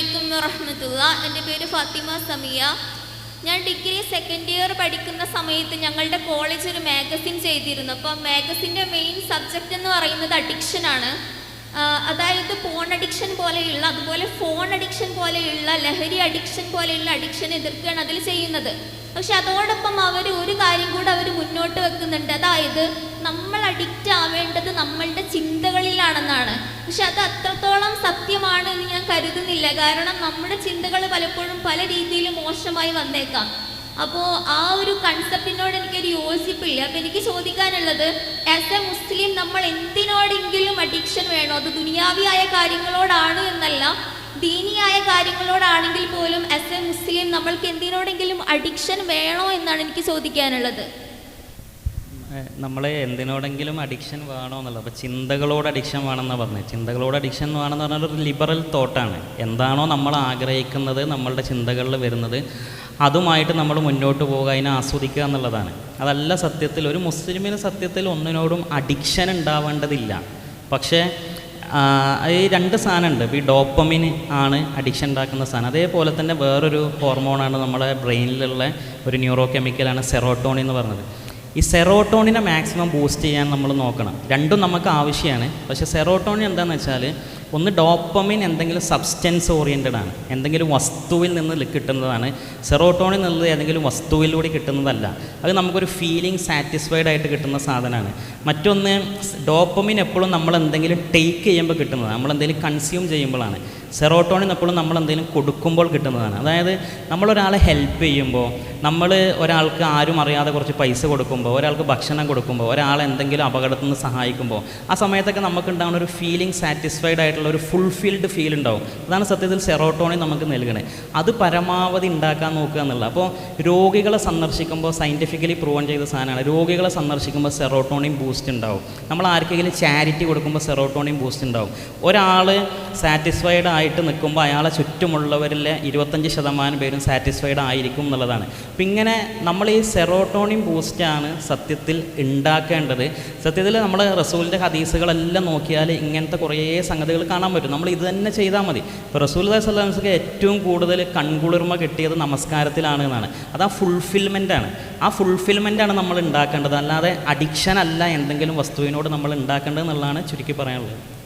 വലൈക്കും വറഹമത്തുള്ള. എന്റെ പേര് ഫാത്തിമ സമിയ. ഞാൻ ഡിഗ്രി സെക്കൻഡ് ഇയർ പഠിക്കുന്ന സമയത്ത് ഞങ്ങളുടെ കോളേജ് ഒരു മാഗസിൻ ചെയ്തിരുന്നു. അപ്പോൾ മാഗസിന്റെ മെയിൻ സബ്ജക്റ്റ് എന്ന് പറയുന്നത് അഡിക്ഷനാണ് അതായത് ഫോൺ അഡിക്ഷൻ പോലെയുള്ള അതുപോലെ ഫോൺ അഡിക്ഷൻ പോലെയുള്ള ലഹരി അഡിക്ഷൻ പോലെയുള്ള അഡിക്ഷൻ എതിർക്കുകയാണ് അതിൽ ചെയ്യുന്നത്. പക്ഷെ അതോടൊപ്പം അവർ ഒരു കാര്യം കൂടെ അവർ മുന്നോട്ട് വെക്കുന്നുണ്ട്. അതായത് നമ്മൾ അഡിക്റ്റ് ആവേണ്ടത് നമ്മളുടെ ചിന്തകളിലാണെന്നാണ്. പക്ഷെ അത് അത്രത്തോളം സത്യമാണ് എന്ന് ഞാൻ കരുതുന്നില്ല. കാരണം നമ്മുടെ ചിന്തകൾ പലപ്പോഴും പല രീതിയിൽ മോശമായി വന്നേക്കാം. അപ്പോൾ ആ ഒരു എനിക്കൊരു യോജിപ്പില്ല അപ്പൊ എനിക്ക് ചോദിക്കാനുള്ളത് ആസ് എ മുസ്ലിം നമ്മൾ എന്തിനോടെങ്കിലും അഡിക്ഷൻ വേണോ? അത് ദുനിയാവിയായ കാര്യങ്ങളോടാണ് എന്നല്ല ദീനിയായ കാര്യങ്ങളോടാണെങ്കിൽ പോലും ആസ് എ മുസ്ലിം നമ്മൾക്ക് എന്തിനോടെങ്കിലും അഡിക്ഷൻ വേണോ എന്നാണ് എനിക്ക് ചോദിക്കാനുള്ളത്. നമ്മളെ എന്തിനോടെങ്കിലും അഡിക്ഷൻ വേണോ എന്നുള്ളത്. അപ്പോൾ ചിന്തകളോട് അഡിക്ഷൻ വേണമെന്നാണ് പറഞ്ഞത് ചിന്തകളോട് അഡിക്ഷൻ വേണമെന്ന് പറഞ്ഞാൽ ഒരു ലിബറൽ തോട്ടാണ് എന്താണോ നമ്മൾ ആഗ്രഹിക്കുന്നത് നമ്മളുടെ ചിന്തകളിൽ വരുന്നത് അതുമായിട്ട് നമ്മൾ മുന്നോട്ട് പോവുക അതിനെ ആസ്വദിക്കുക എന്നുള്ളതാണ്. അതല്ല സത്യത്തിൽ ഒരു മുസ്ലിമിന് സത്യത്തിൽ ഒന്നിനോടും അഡിക്ഷൻ ഉണ്ടാവേണ്ടതില്ല. പക്ഷേ ഈ രണ്ട് സാധനമുണ്ട്. ഈ ഡോപ്പമിൻ ആണ് അഡിക്ഷൻ ഉണ്ടാക്കുന്ന സാധനം. അതേപോലെ തന്നെ വേറൊരു ഹോർമോണാണ് നമ്മുടെ ബ്രെയിനിലുള്ള ഒരു ന്യൂറോ കെമിക്കലാണ് സെറോട്ടോണിൻ എന്ന് പറഞ്ഞത്. ഈ സെറോട്ടോണിനെ മാക്സിമം ബൂസ്റ്റ് ചെയ്യാൻ നമ്മൾ നോക്കണം. രണ്ടും നമുക്ക് ആവശ്യമാണ്. പക്ഷേ സെറോട്ടോണിൻ എന്താണെന്ന് വെച്ചാൽ ഒന്ന് ഡോപ്പമിൻ എന്തെങ്കിലും സബ്സ്റ്റൻസ് ഓറിയന്റഡ് ആണ്. എന്തെങ്കിലും വസ്തുവിൽ നിന്ന് കിട്ടുന്നതാണ്. സെറോട്ടോണിൽ നിന്ന് ഏതെങ്കിലും വസ്തുവിലൂടെ കിട്ടുന്നതല്ല. അത് നമുക്കൊരു ഫീലിംഗ് സാറ്റിസ്ഫൈഡ് ആയിട്ട് കിട്ടുന്ന സാധനമാണ്. മറ്റൊന്ന് ഡോപ്പമിൻ എപ്പോഴും നമ്മൾ എന്തെങ്കിലും ടേക്ക് ചെയ്യുമ്പോൾ കിട്ടുന്നത് നമ്മൾ എന്തെങ്കിലും കൺസ്യൂം ചെയ്യുമ്പോഴാണ്. സെറോട്ടോണിൻ എപ്പോഴും നമ്മൾ എന്തെങ്കിലും കൊടുക്കുമ്പോൾ കിട്ടുന്നതാണ്. അതായത് നമ്മളൊരാളെ ഹെൽപ്പ് ചെയ്യുമ്പോൾ നമ്മൾ ഒരാൾക്ക് ആരും അറിയാതെ കുറച്ച് പൈസ കൊടുക്കുമ്പോൾ ഒരാൾക്ക് ഭക്ഷണം കൊടുക്കുമ്പോൾ ഒരാളെ എന്തെങ്കിലും അപകടത്തിൽ നിന്ന് സഹായിക്കുമ്പോൾ ആ സമയത്തൊക്കെ നമുക്കുണ്ടാകുന്ന ഒരു ഫീലിംഗ് സാറ്റിസ്ഫൈഡ് ആയിട്ടുള്ള ഒരു ഫുൾഫിൽഡ് ഫീൽ ഉണ്ടാവും. അതാണ് സത്യത്തിൽ സെറോട്ടോണിൻ നമുക്ക് നൽകണേ. അത് പരമാവധി ഉണ്ടാക്കാൻ നോക്കുക എന്നുള്ളത്. അപ്പോൾ രോഗികളെ സന്ദർശിക്കുമ്പോൾ സയന്റിഫിക്കലി പ്രൂവൺ ചെയ്ത സാധനമാണ്. രോഗികളെ സന്ദർശിക്കുമ്പോൾ സെറോട്ടോണിൻ ബൂസ്റ്റ് ഉണ്ടാവും. നമ്മൾ ആർക്കെങ്കിലും ചാരിറ്റി കൊടുക്കുമ്പോൾ സെറോട്ടോണിൻ ബൂസ്റ്റ് ഉണ്ടാവും. ഒരാൾ സാറ്റിസ്ഫൈഡ് ആയിട്ട് നിൽക്കുമ്പോൾ അയാളെ ചുറ്റുമുള്ളവരിലെ ഇരുപത്തഞ്ച് ശതമാനം പേരും സാറ്റിസ്ഫൈഡ് ആയിരിക്കും എന്നുള്ളതാണ്. അപ്പം ഇങ്ങനെ നമ്മൾ ഈ സെറോട്ടോണിൻ ബൂസ്റ്റാണ് സത്യത്തിൽ ഉണ്ടാക്കേണ്ടത്. സത്യത്തിൽ നമ്മൾ റസൂലിന്റെ ഹദീസുകളെല്ലാം നോക്കിയാൽ ഇങ്ങനത്തെ കുറേ സംഗതികൾ കാണാൻ പറ്റും. നമ്മൾ ഇത് തന്നെ ചെയ്താൽ മതി. ഇപ്പോൾ റസൂൽ സ്വലാംസക്ക് ഏറ്റവും കൂടുതൽ കൺകുളിർമ കിട്ടിയത് നമസ്കാരത്തിലാണ് എന്നാണ്. അത് ആ ഫുൾഫിൽമെന്റ് ആണ്. ആ ഫുൾഫിൽമെന്റ് ആണ് നമ്മൾ ഉണ്ടാക്കേണ്ടത്. അല്ലാതെ അഡിക്ഷൻ അല്ല എന്തെങ്കിലും വസ്തുവിനോട് നമ്മൾ ഉണ്ടാക്കേണ്ടത് എന്നുള്ളതാണ് ചുരുക്കി പറയാനുള്ളത്.